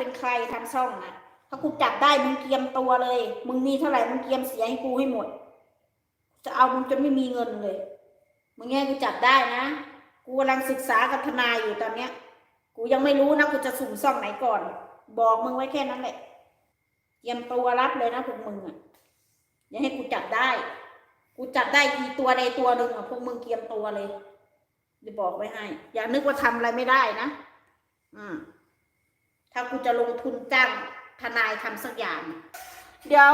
ป็นใครทำช่องนะถ้ากูจับได้มึงเกียมตัวเลย มึงมีเท่าไหร่มึงเกียมเสียให้กูให้หมด จะเอามึงจนไม่มีเงินเลย มึงแง่กูจับได้นะ กูกำลังศึกษากับทนายอยู่ตอนเนี้ย กูยังไม่รู้นะกูจะสุ่มซ่องไหนก่อน บอกมึงไว้แค่นั้นแหละเตรียมตัวรับเลยนะพวกมึงอะอย่าให้กูจับได้ กูจับได้ทีตัวใดตัวหนึ่งอะพวกมึงเตรียมตัวเลยจะบอกไว้ให้ อย่านึกว่าทำอะไรไม่ได้นะ อืม ถ้ากูจะลงทุนจ้างทนายทำสักอย่าง เดี๋ยว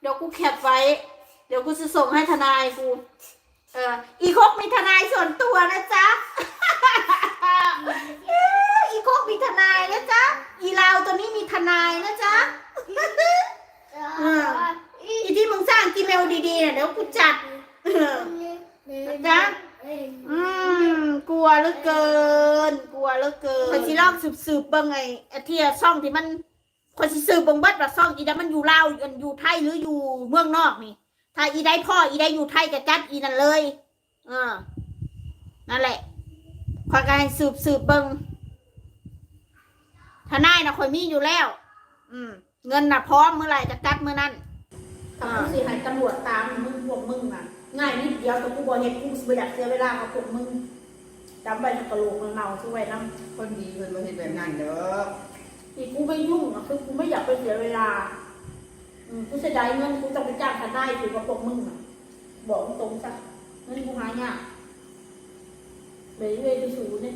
เดี๋ยวกูแคปไว้ เดี๋ยวกูจะส่งให้ทนายกู เอออีโคกมีทนายส่วนตัวนะจ๊ะอีโคกมีทนายนะจ๊ะ อีลาวตัวนี้มีทนายนะจ๊ะอีที่มึงสร้างกีเมลดีๆน่ะเดี๋ยวกูจัดนะจ๊ะอืมกลัวเหลือเกิน เหลือเกินคนสิลองสืบสืบๆเบิ่งไอ้ไอ้ที่ช่องที่มันคนสิสืบเบิ่งเบิดว่าช่องอีนั้นมันอยู่ลาวอยู่อยู่ไทยหรืออยู่เมืองนอกนี่ ถ้าอีได้พ่ออีได้อยู่ไทยก็จัดอีนั่นเลยเออนั่นแหละคอยกให้สืบสืบๆเบิ่งทนายนะคอยมีอยู่แล้ว อืม เงินน่ะพร้อมเมื่อไหร่จะจัดเมื่อนั้นถ้ากูสิให้ตำรวจตามมึงพวกมึงน่ะ ง่ายนิดเดียวแต่กูบอกเห็นกูสิบ่อยากเสียเวลากับพวกมึง จำไว้ในกระโหลกมันเน่าช่วยน้คนดีเพิ่นบ่เฮ็ดแบบนั้นเด้อำที่กูไม่ยุ่งอะคือกูไม่อยากไปเสียเวลา อืมกูเสียดายเงินกูต้องไปจ้างทนายอยู่กับพวกมึงอะบอกตรงๆซะเงินกูหายากเลยเลยไปสู่เนี่ย